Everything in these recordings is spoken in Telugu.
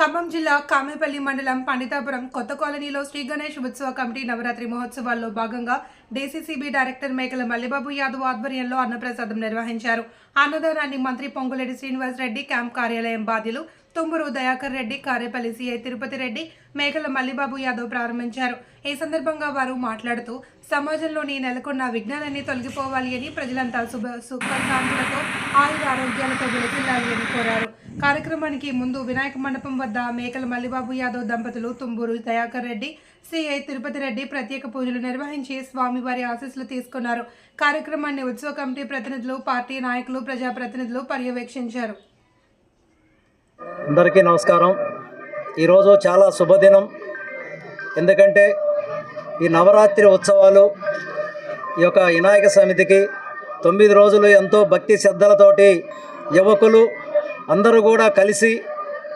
ఖమ్మం జిల్లా కామేపల్లి మండలం పండితాపురం కొత్త కాలనీలో శ్రీ గణేష్ ఉత్సవ కమిటీ నవరాత్రి మహోత్సవాల్లో భాగంగా డీసీసీబీ డైరెక్టర్ మేకల మల్లిబాబు యాదవ్ ఆధ్వర్యంలో అన్నప్రసాదం నిర్వహించారు. అన్నదానాన్ని మంత్రి పొంగులేటి శ్రీనివాస్ రెడ్డి క్యాంప్ కార్యాలయం బాధ్యులు తుమ్మూరు దయాకర్ రెడ్డి కారేపల్లి సిఐ తిరుపతి రెడ్డి మేకల మల్లిబాబు యాదవ్ ప్రారంభించారు. ఈ సందర్భంగా వారు మాట్లాడుతూ సమాజంలోని నెలకొన్న విఘ్నాలన్నీ తొలగిపోవాలి అని ప్రజలంతా శుభ సుఖాంతులతో ఆయుర ఆరోగ్యాలతో వెలిగిల్లాలి అని కోరారు. కార్యక్రమానికి ముందు వినాయక మండపం వద్ద మేకల మల్లిబాబు యాదవ్ దంపతులు తుంబూరు దయాకర్ రెడ్డి సిఐ తిరుపతి రెడ్డి ప్రత్యేక పూజలు నిర్వహించి స్వామివారి ఆశీస్సులు తీసుకున్నారు. కార్యక్రమాన్ని ఉత్సవ కమిటీ ప్రతినిధులు పార్టీ నాయకులు ప్రజాప్రతినిధులు పర్యవేక్షించారు. అందరికీ నమస్కారం. ఈరోజు చాలా శుభదినం. ఎందుకంటే ఈ నవరాత్రి ఉత్సవాలు ఈ యొక్క వినాయక సమితికి తొమ్మిది రోజులు ఎంతో భక్తి శ్రద్ధలతోటి యువకులు అందరూ కూడా కలిసి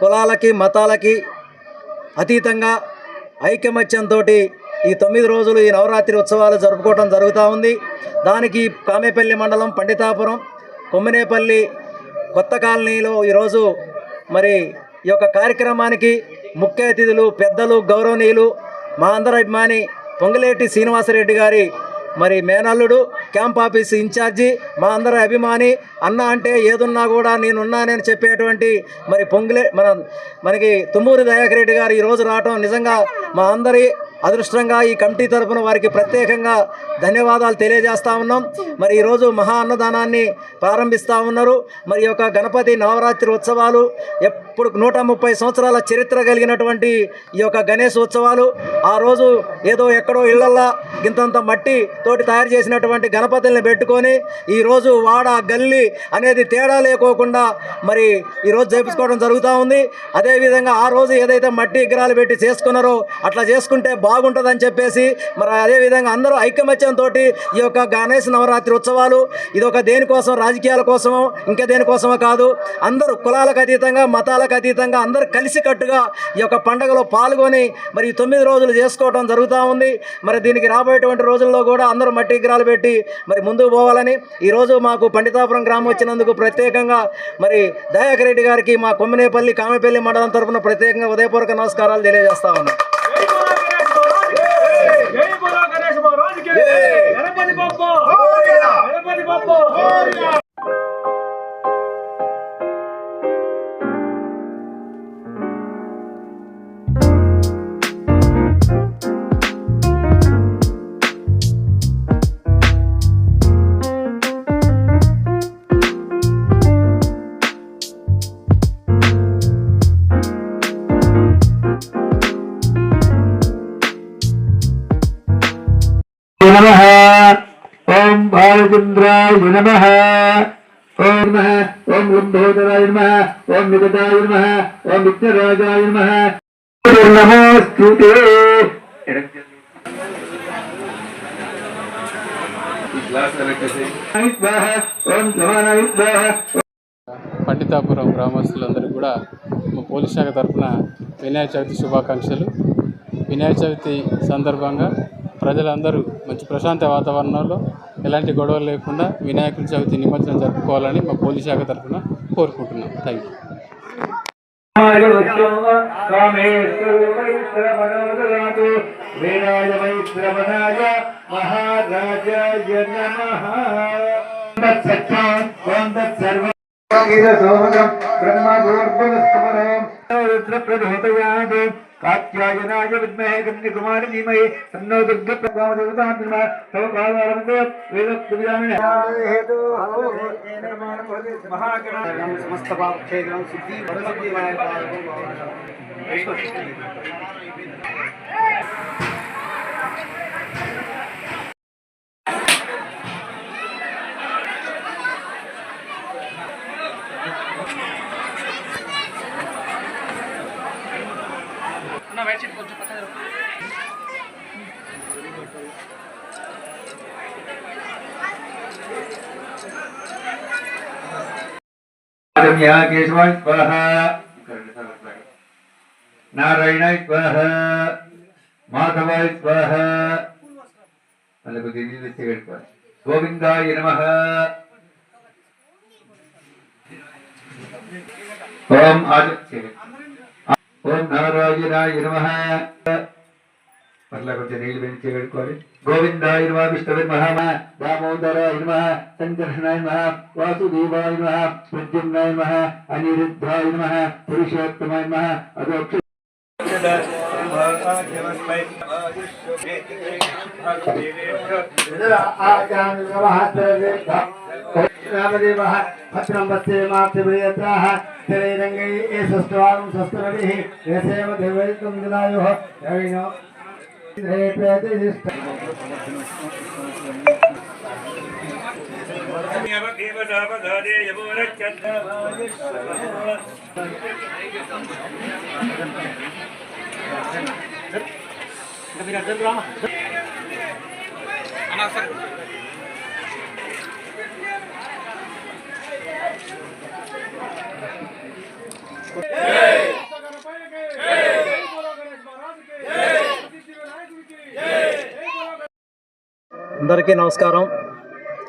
కులాలకి మతాలకి అతీతంగా ఐకమత్యంతో ఈ తొమ్మిది రోజులు ఈ నవరాత్రి ఉత్సవాలు జరుపుకోవడం జరుగుతూ ఉంది. దానికి కామేపల్లి మండలం పండితాపురం కొమ్మినేపల్లి కొత్త కాలనీలో ఈరోజు మరి ఈ యొక్క కార్యక్రమానికి ముఖ్య అతిథులు పెద్దలు గౌరవనీయులు మా అందరి అభిమాని పొంగులేటి శ్రీనివాసరెడ్డి గారి మరి మేనల్లుడు క్యాంప్ ఆఫీస్ ఇన్ఛార్జి మా అందరి అభిమాని అన్న అంటే ఏదున్నా కూడా నేనున్నానని చెప్పేటువంటి మరి పొంగులే మన మనకి తుమ్మూరి దయాకర్ రెడ్డి గారు ఈరోజు రావటం నిజంగా మా అందరి అదృష్టంగా ఈ కమిటీ తరపున వారికి ప్రత్యేకంగా ధన్యవాదాలు తెలియజేస్తా ఉన్నాం. మరి ఈరోజు మహా అన్నదానాన్ని ప్రారంభిస్తూ ఉన్నారు. మరి యొక్క గణపతి నవరాత్రి ఉత్సవాలు ఎప్పుడు నూట ముప్పై సంవత్సరాల చరిత్ర కలిగినటువంటి ఈ యొక్క గణేష్ ఉత్సవాలు ఆ రోజు ఏదో ఎక్కడో ఇళ్ళల్లా ఇంతంత మట్టి తోటి తయారు చేసినటువంటి గణపతుల్ని పెట్టుకొని ఈరోజు వాడ గల్లి అనేది తేడా లేకోకుండా మరి ఈరోజు చేపించుకోవడం జరుగుతూ ఉంది. అదేవిధంగా ఆ రోజు ఏదైతే మట్టి విగ్రహాలు పెట్టి చేసుకున్నారో అట్లా చేసుకుంటే బాగుంటుందని చెప్పేసి మరి అదేవిధంగా అందరూ ఐకమత్యంతో ఈ యొక్క గణేష్ నవరాత్రి ఉత్సవాలు ఇది ఒక దేనికోసం? రాజకీయాల కోసమో? ఇంకా దేనికోసమో కాదు. అందరూ కులాలకు అతీతంగా మతాలకు అతీతంగా అందరూ కలిసికట్టుగా ఈ యొక్క పండుగలో పాల్గొని మరి ఈ తొమ్మిది రోజులు చేసుకోవడం జరుగుతూ ఉంది. మరి దీనికి రాబోయేటువంటి రోజుల్లో కూడా అందరూ మట్టి విగ్రహాలు పెట్టి మరి ముందుకు పోవాలని ఈరోజు మాకు పండితాపురం గ్రామం వచ్చినందుకు ప్రత్యేకంగా మరి దయాకర్ రెడ్డి గారికి మా కొమ్మినేపల్లి కామెపల్లి మండలం తరపున ప్రత్యేకంగా ఉదయపూర్వక నమస్కారాలు తెలియజేస్తా ఉన్నాం. నమ ఓం భారచంద్రాయ నమ ఓం ఓం లంబోదరాయ నమ ఓం విగతాయ నమ ఓం విఘ్నరాజాయ నమ నమస్తే పండితాపురం గ్రామస్తులందరూ కూడా మా పోలీస్ శాఖ తరఫున వినాయక చవితి శుభాకాంక్షలు. వినాయక చవితి సందర్భంగా ప్రజలందరూ మంచి ప్రశాంత వాతావరణంలో ఎలాంటి గొడవలు లేకుండా వినాయకుడి చవితి నిమజ్జనం జరుపుకోవాలని మా పోలీస్ శాఖ తరఫున కోరుకుంటున్నాం. థ్యాంక్ యూ కామేశ్వరమనోదరాతు कात्यायनाय विद्महे कन्यकुमारी धीमहि तन्नो दुर्गा प्रचोदयात् तव वेद वेदप्रियामिणे हेतु हरो एनमान भवति महागणं समस्त पापक्षेत्रं सिद्धि वरसिद्धिदायकाय भव స్వాహ మళ్ళీ కొద్దిగా నీళ్ళు తెచ్చి పెట్టుకోవాలి గోవిందాయ నమ ఓం ఆదిత్య ఓం నారాయణాయ నమ. మరలా కొంచెం నీళ్ళు పెంచి పెట్టుకోవాలి గోవిందాయ నమ విష్ణువే మహా దామోదరాయ నమ సంకర్షణాయ నమ వాసుదేవాయ నమ ప్రద్యుమ్నాయ నమ అనిరుద్ధాయ నమ పురుషోత్తమాయ నమ అదోక్ష. ఆచార్య कामदेवः भद्रं वस्ते मातृभूयत्राः। तिरैरङ्गै ये स्वस्त्वां स्वस्तरविः అందరికీ నమస్కారం.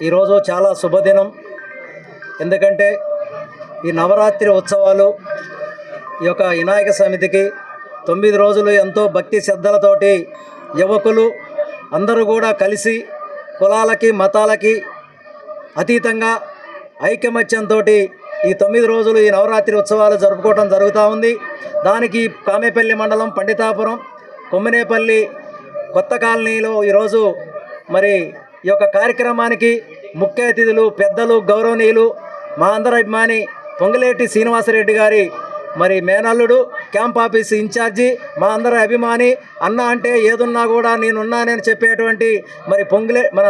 ఈరోజు చాలా శుభదినం. ఎందుకంటే ఈ నవరాత్రి ఉత్సవాలు ఈ యొక్క వినాయక సమితికి తొమ్మిది రోజులు ఎంతో భక్తి శ్రద్ధలతోటి యువకులు అందరూ కూడా కలిసి కులాలకి మతాలకి అతీతంగా ఐకమత్యంతో ఈ తొమ్మిది రోజులు ఈ నవరాత్రి ఉత్సవాలు జరుపుకోవడం జరుగుతూ ఉంది. దానికి కామేపల్లి మండలం పండితాపురం కొమ్మినేపల్లి కొత్త కాలనీలో ఈరోజు మరి ఈ యొక్క కార్యక్రమానికి ముఖ్య అతిథులు పెద్దలు గౌరవనీయులు మా అందరి అభిమాని పొంగులేటి శ్రీనివాసరెడ్డి గారి మరి మేనల్లుడు క్యాంప్ ఆఫీస్ ఇన్ఛార్జి మా అందరి అభిమాని అన్న అంటే ఏదున్నా కూడా నేనున్నానని చెప్పేటువంటి మరి పొంగులే మన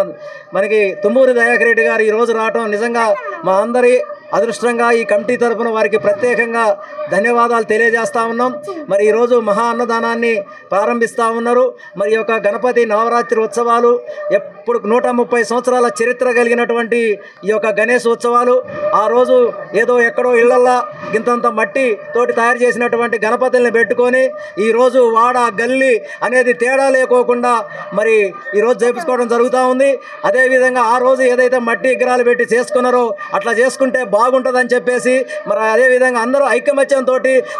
మనకి తుమ్మూరి దయాకర్ రెడ్డి గారు ఈరోజు రావటం నిజంగా మా అందరి అదృష్టంగా ఈ కమిటీ తరపున వారికి ప్రత్యేకంగా ధన్యవాదాలు తెలియజేస్తా ఉన్నాం. మరి ఈరోజు మహా అన్నదానాన్ని ప్రారంభిస్తూ ఉన్నారు. మరి ఈ యొక్క గణపతి నవరాత్రి ఉత్సవాలు ఎప్పుడు నూట ముప్పై సంవత్సరాల చరిత్ర కలిగినటువంటి ఈ యొక్క గణేష్ ఉత్సవాలు ఆ రోజు ఏదో ఎక్కడో ఇళ్ళల్లా ఇంతంత మట్టి తోటి తయారు చేసినటువంటి గణపతుల్ని పెట్టుకొని ఈరోజు వాడ గల్లి అనేది తేడా లేకోకుండా మరి ఈరోజు చేపించుకోవడం జరుగుతూ ఉంది. అదేవిధంగా ఆ రోజు ఏదైతే మట్టి విగ్రహాలు పెట్టి చేసుకున్నారో అట్లా చేసుకుంటే బాగుంటుందని చెప్పేసి మరి అదేవిధంగా అందరూ ఐకమత్యంతో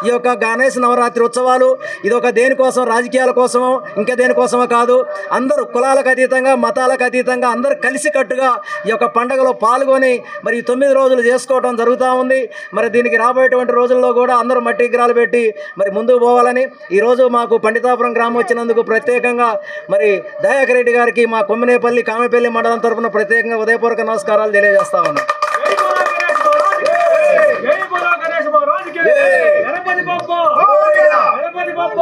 ఈ యొక్క గణేష్ నవరాత్రి ఉత్సవాలు ఇది ఒక దేనికోసం? రాజకీయాల కోసమో? ఇంకా దేనికోసమో కాదు. అందరూ కులాలకు అతీతంగా మతాలకు అతీతంగా అందరూ కలిసికట్టుగా ఈ యొక్క పండుగలో పాల్గొని మరి తొమ్మిది రోజులు చేసుకోవడం జరుగుతూ ఉంది. మరి దీనికి రాబోయేటువంటి రోజుల్లో కూడా అందరూ మట్టి విగ్రహాలు పెట్టి మరి ముందుకు పోవాలని ఈరోజు మాకు పండితాపురం గ్రామం వచ్చినందుకు ప్రత్యేకంగా మరి దయాకర్ రెడ్డి గారికి మా కొమ్మినేపల్లి కామెపల్లి మండలం తరఫున ప్రత్యేకంగా ఉదయపూర్వక నమస్కారాలు తెలియజేస్తా ఉన్నాం. గణపతి బప్ప గణపతి బప్ప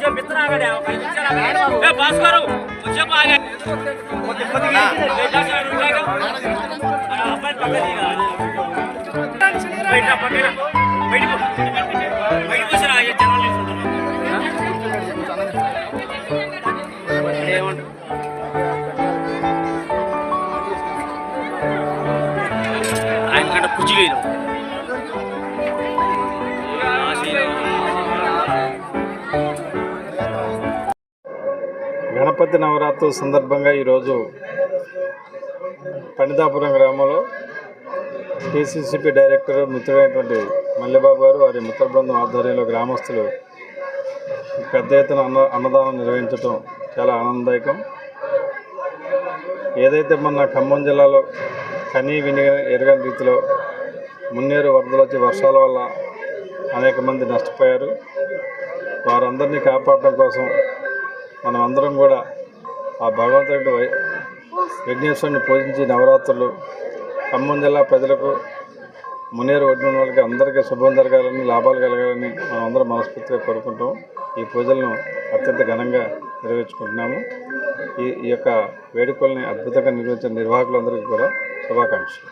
కొంచెం మిత్రులు ఆగండి ఒక ఐదు నిమిషాలు ఆగండి ఏ భాస్కరు కొంచెం పక్కన? బయట జనాలు ఏమంటారు ఆయన కంటే కుర్చీ లేదు గణపతి నవరాత్రుల సందర్భంగా ఈరోజు పండితాపురం గ్రామంలో టీసీసీపీ డైరెక్టర్ మిత్రుడైనటువంటి మల్లెబాబు గారు వారి మిత్ర బృందం ఆధ్వర్యంలో గ్రామస్తులు పెద్ద ఎత్తున అన్న అన్నదానం నిర్వహించడం చాలా ఆనందదాయకం. ఏదైతే మన ఖమ్మం జిల్లాలో కనీ విని ఎరగని రీతిలో మున్నేరు వరదలు వచ్చి వర్షాల వల్ల అనేక మంది నష్టపోయారు. వారందరినీ కాపాడటం కోసం మనం అందరం కూడా ఆ భగవంతుడి వై- విఘ్నేశ్వరుని పూజించి నవరాత్రులు ఖమ్మం జిల్లా ప్రజలకు మునేరు ఒడ్డున వాళ్ళకి అందరికీ శుభం జరగాలని లాభాలు కలగాలని మనం అందరం మనస్ఫూర్తిగా కోరుకుంటాం. ఈ పూజలను అత్యంత ఘనంగా నిర్వహించుకుంటున్నాము. ఈ ఈ యొక్క వేడుకల్ని అద్భుతంగా నిర్వహించిన నిర్వాహకులందరికీ కూడా శుభాకాంక్షలు.